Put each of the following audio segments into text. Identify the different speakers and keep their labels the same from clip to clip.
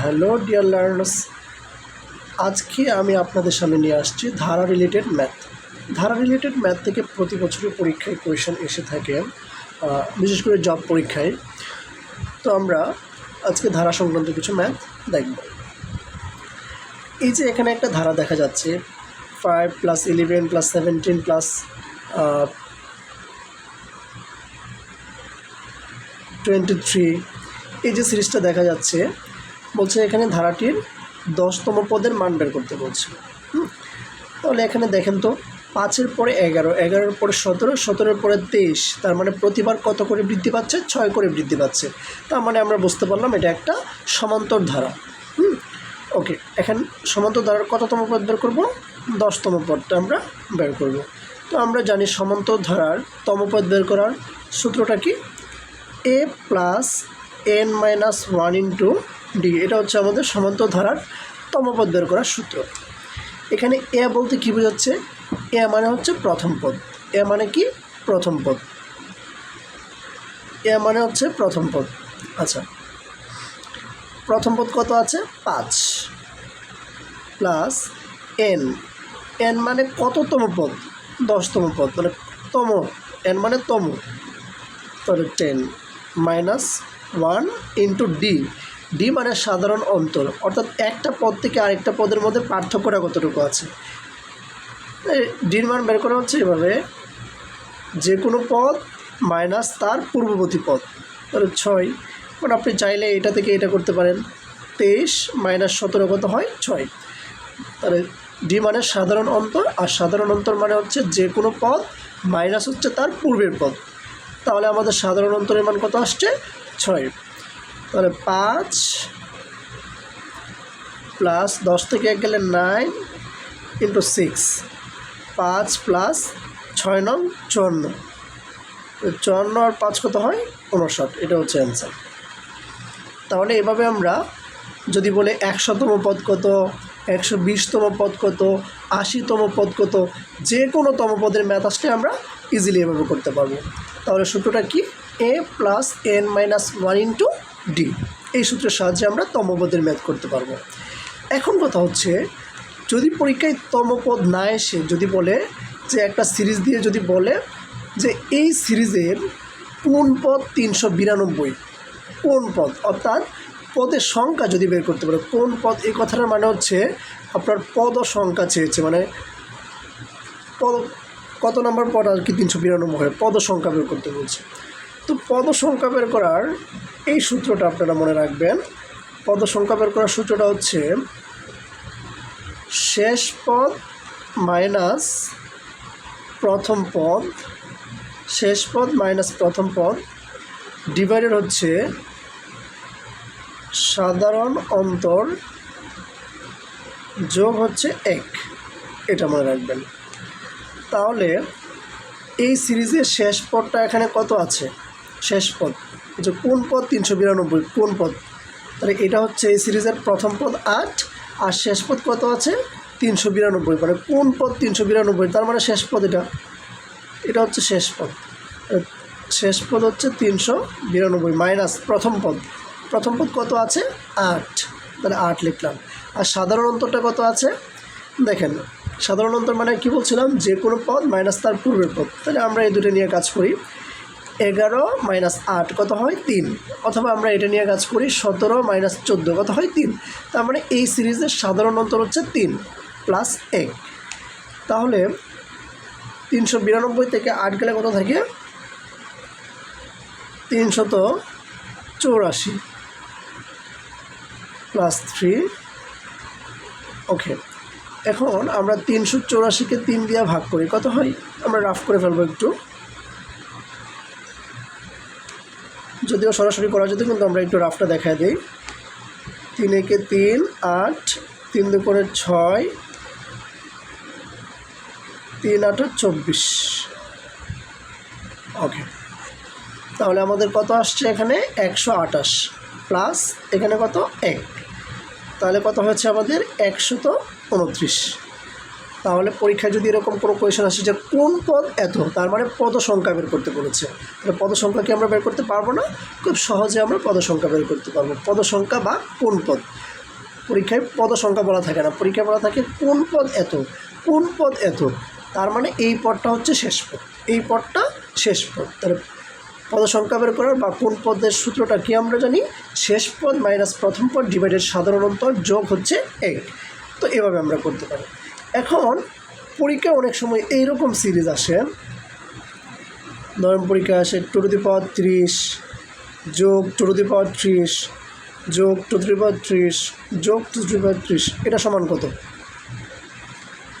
Speaker 1: Hello dear learners, আজকে আমি আপনাদের সামনে নিয়ে আসছি ধারা রিলেটেড ম্যাথ। ধারা রিলেটেড ম্যাথ থেকে প্রতি বছরই পরীক্ষায় কোয়েশন এসে থাকে বিশেষ করে জব পরীক্ষায়। তো আমরা আজকে ধারা সংক্রান্ত কিছু ম্যাথ দেখব। এই যে এখানে একটা ধারা দেখা যাচ্ছে five plus eleven plus seventeen plus twenty three এই যে সিরিজটা দেখা যাচ্ছে বলছে এখানে ধারাটির দশতম পদের মান বের করতে বলছে? তাহলে এখানে দেখেন তো, পাঁচের পরে এগারো, এগারোর পরে সতেরো, সতেরোর পরে তেইশ, তার মানে প্রতিবার কত করে বৃদ্ধি পাচ্ছে? ছয় করে বৃদ্ধি পাচ্ছে। তার মানে আমরা বুঝতে পারলাম এটা একটা সমান্তর ধারা। হুম? ওকে, এখন সমান্তর ধারার কততম পদ বের করব? দশতম পদটা আমরা বের করব। তো আমরা জানি সমান্তর ধারার তমপদ বের করার সূত্রটা কি? A plus n minus one into d, এটা হচ্ছে আমাদের সমান্তর ধারার তমপদ বের করার সূত্র। এখানে এ বলতে কী বোঝাচ্ছে? এ মানে হচ্ছে প্রথম পদ। এ মানে কি? প্রথম পদ। এ মানে হচ্ছে প্রথম পদ। আচ্ছা। প্রথম পদ কত আছে? পাঁচ। Plus N. এন মানে কততম পদ? দশতম পদ। মানে তম। এন মানে তম। তাহলে ten minus one into d. D মানে সাধারণ অন্তর। অর্থাৎ একটা পদ থেকে আরেকটা পদের মধ্যে পার্থক্যটা কতটুকু আছে? ডির মান বের করা হচ্ছে এভাবে। যে কোনো পদ মাইনাস তার পূর্ববর্তী পদ। তাহলে ছয়। মানে আপনি চাইলে এটা থেকে এটা করতে পারেন। তেইশ মাইনাস সতেরো কত হয়? ছয়। তাহলে ডি মানে সাধারণ অন্তর, আর সাধারণ অন্তর মানে হচ্ছে যে কোনো পদ মাইনাস হচ্ছে তার পূর্বের পদ। তাহলে আমাদের সাধারণ অন্তরের মান কত আসছে? ছয়। তাহলে পাঁচ প্লাস দশ থেকে এক গেলে নাইন ইন্টু সিক্স। পাঁচ প্লাস ছয় নং চুয়ান্ন। চুয়ান্ন আর পাঁচ কত হয়? উনষাট এটা হচ্ছে অ্যান্সার। তাহলে এভাবে আমরা যদি বলে একশোতম পদ কত, একশো বিশতম পদ কত, আশিতম পদ কত, যে কোনো তম পদের ম্যাথ আসলে আমরা ইজিলি এভাবে করতে পারব। তাহলে সূত্রটা কি? A plus n minus one into d. এই সূত্রের সাহায্যে আমরা তমপদের ম্যাথ করতে পারব। এখন কথা হচ্ছে, যদি পরীক্ষায় তমপদ না এসে যদি বলে যে একটা সিরিজ দিয়ে যদি বলে যে এই সিরিজের কোন পদ তিনশো বিরানব্বই, কোন পদ? অর্থাৎ পদের সংখ্যা যদি বের করতে পারে, কোন পদ? এই কথাটার মানে হচ্ছে আপনার পদ ও সংখ্যা চেয়েছে মানে পদ, কত নম্বর পদ আর কি তিনশো বিরানব্বই হয়? পদ সংখ্যা বের করতে বলছে। তো পদ সংখ্যা বের করার এই সূত্রটা আপনারা মনে রাখবেন। পদ সংখ্যা বের করার সূত্রটা হচ্ছে, শেষ পদ মাইনাস প্রথম পদ, শেষ পদ মাইনাস প্রথম পদ ডিভাইডেড হচ্ছে সাধারণ অন্তর যোগ হচ্ছে এক। এটা মনে রাখবেন। তাহলে এই সিরিজের শেষ পদটা এখানে কত আছে? শেষ পদ। যে কোন পদ তিনশো বিরানব্বই, কোন পদ? তাহলে এটা হচ্ছে এই সিরিজের প্রথম পদ আট, আর শেষ পদ কত আছে? তিনশো বিরানব্বই মানে কোন পদ তিনশো বিরানব্বই? তার মানে শেষ পদ এটা। এটা হচ্ছে শেষ পদ। শেষ পদ হচ্ছে তিনশো বিরানব্বই, মাইনাস প্রথম পদ। প্রথম পদ কত আছে? আট। তাহলে আট লিখলাম। আর সাধারণ অন্তরটা কত আছে? দেখেন, সাধারণ অন্তর মানে কি বলছিলাম? যে কোনো পদ মাইনাস তার পূর্বের পদ। তাহলে আমরা এই দুটো নিয়ে কাজ করি। এগারো মাইনাস আট, কত হয় তিন। অথবা আমরা এটা নিয়ে কাজ করি সতেরো মাইনাস চোদ্দ, কত হয় তিন। তার মানে এই সিরিজের সাধারণ অন্তর হচ্ছে তিন প্লাস এক। তাহলে তিনশো বিরানব্বই থেকে আট গেলে কত থাকে? তিনশত চৌরাশি প্লাস থ্রি। ওকে, এখন আমরা তিনশো চৌরাশিকে তিন দিয়ে ভাগ করি, কত হয়? আমরা রাফ করে ফেলব একটু। যদিও সরাসরি করা যেত, কিন্তু আমরা একটু রাফটা দেখা দিই। তিন একে তিন, আট, তিন দু করে ছয়, তিন আট চব্বিশ। ওকে তাহলে আমাদের কত আসছে এখানে? একশো আটাশ প্লাস এখানে কত? এক। তাহলে কত হচ্ছে আমাদের? একশত উনত্রিশ। তাহলে পরীক্ষায় যদি এরকম কোনো কোয়েশন আসে যে কোন পদ এত, তার মানে পদ সংখ্যা বের করতে বলেছে। তাহলে পদ সংখ্যা কি আমরা বের করতে পারব না? খুব সহজে আমরা পদ সংখ্যা বের করতে পারব। পদ সংখ্যা বা কোন পদ? পরীক্ষায় পদ সংখ্যা বলা থাকে না। পরীক্ষায় বলা থাকে কোন পদ এত, কোন পদ এত, তার মানে এই পদটা হচ্ছে শেষ পদ। এই পদটা শেষ পদ। তাহলে পদ সংখ্যা বের করার বা কোন পদের সূত্রটা কি আমরা জানি? শেষ পদ মাইনাস প্রথম পদ ডিভাইডেড সাধারণত যোগ হচ্ছে এক। তো এভাবে আমরা করতে পারি। এখন পরীক্ষা অনেক সময় এইরকম সিরিজ আসে। ধরেন পরীক্ষা আসে টু টু দি পাওয়ার ত্রিশ, যোগ টু টু দি পাওয়ার ত্রিশ, যোগ টু পাওয়ার ত্রিশ, যোগ টু পাওয়ার ত্রিশ, এটা সমান কত?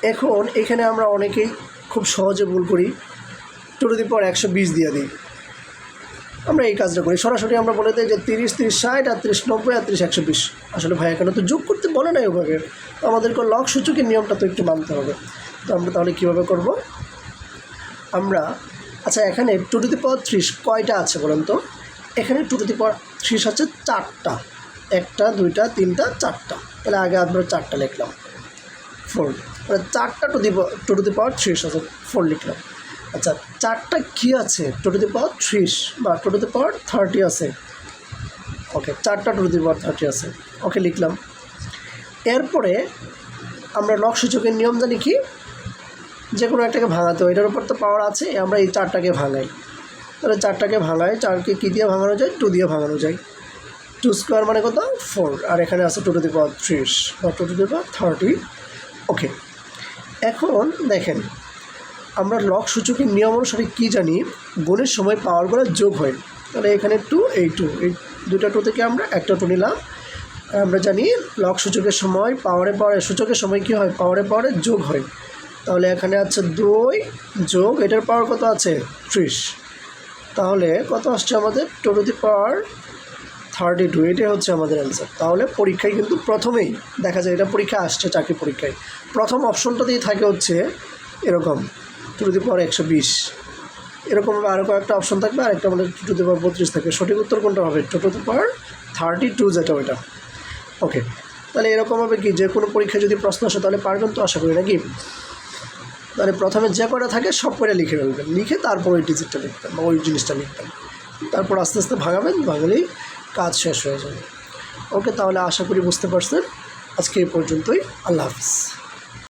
Speaker 1: এখন এখানে আমরা অনেকেই খুব সহজে ভুল করি। টু টু দি পাওয়ার একশো বিশ দিয়ে দিই। আমরা এই কাজটা করি। সরাসরি আমরা বলে দিই যে তিরিশ তিরিশ, ষাট আর তিরিশ নব্বই আর তিরিশ একশো বিশ। আসলে ভাই, এখানে তো যোগ করতে বলে না ওভাবে। আমাদেরকে লক সূচকের নিয়মটা তো একটু মানতে হবে। তো আমরা তাহলে কীভাবে করব? আমরা আচ্ছা এখানে টু টু দি পাওয়ার ত্রিশ কয়টা আছে বলুন তো? এখানে টু টু দি পাওয়ার ত্রিশ হচ্ছে চারটা। একটা, দুইটা, তিনটা, চারটা। তাহলে আগে আমরা চারটা লিখলাম। ফোর। মানে চারটা two the two to the power ত্রিশ আছে, ফোর লিখলাম। আচ্ছা চারটা কী আছে? টু টু দি পাওয়ার ত্রিশ বা two to the power thirty আছে। ওকে চারটা two to the power thirty আছে। ওকে লিখলাম। এরপরে আমরা লক সূচকের নিয়ম জানি কি? যে কোনো একটাকে ভাঙাতে হয়। এটার উপর তো পাওয়ার আছে, আমরা এই চারটাকে ভাঙাই। তাহলে চারটাকে ভাঙাই চারকে কী দিয়ে ভাঙানো যায়? টু দিয়ে ভাঙানো যায়। টু স্কোয়ার মানে কত? ফোর আর এখানে আছে টু টু দি পাওয়ার ত্রিশ বা two to the power thirty okay এখন দেখেন আমরা লক সূচকের নিয়ম অনুসারে কী জানি, গুণের সময় পাওয়ারগুলো যোগ হয়। তাহলে এখানে টু এই টু এই দুটা টু থেকে আমরা একটা টু নিলাম। আমরা জানি লক সূচকের সময় পাওয়ারে পাওয়ারে, সূচকের সময় কী হয়? পাওয়ারে পাওয়ারে যোগ হয়। তাহলে এখানে আছে দুই যোগ, এটার পাওয়ার কত আছে? ত্রিশ। তাহলে কত আসছে আমাদের? Two to the power thirty two এটাই হচ্ছে আমাদের অ্যান্সার তাহলে পরীক্ষায় কিন্তু প্রথমেই দেখা যায় এটা পরীক্ষা আসছে চাকরি পরীক্ষায়। প্রথম অপশনটাতেই থাকে হচ্ছে এরকম। টু টু দি পাওয়ার একশো বিশ। এরকম আরও কয়েকটা অপশন থাকবে আর একটা আমাদের টু টু দি পাওয়ার বত্রিশ থাকবে সঠিক উত্তর কোনটা হবে? Two to the power thirty two যেটা ওইটা। ওকে তাহলে এরকম হবে কি? যে কোনো পরীক্ষায় যদি প্রশ্ন আসে, তাহলে পারবেন তো? আশা করি, নাকি? তাহলে প্রথমে যে কটা থাকে, সব কটা লিখে ফেলবেন। লিখে তারপর ওই ডিজিটটা লিখবেন বা ওই জিনিসটা লিখবেন। তারপর আস্তে আস্তে ভাগাবেন ভাগলেই কাজ শেষ হয়ে যাবে। ওকে তাহলে আশা করি বুঝতে পারছেন। আজকে এই পর্যন্তই। আল্লাহ হাফিজ।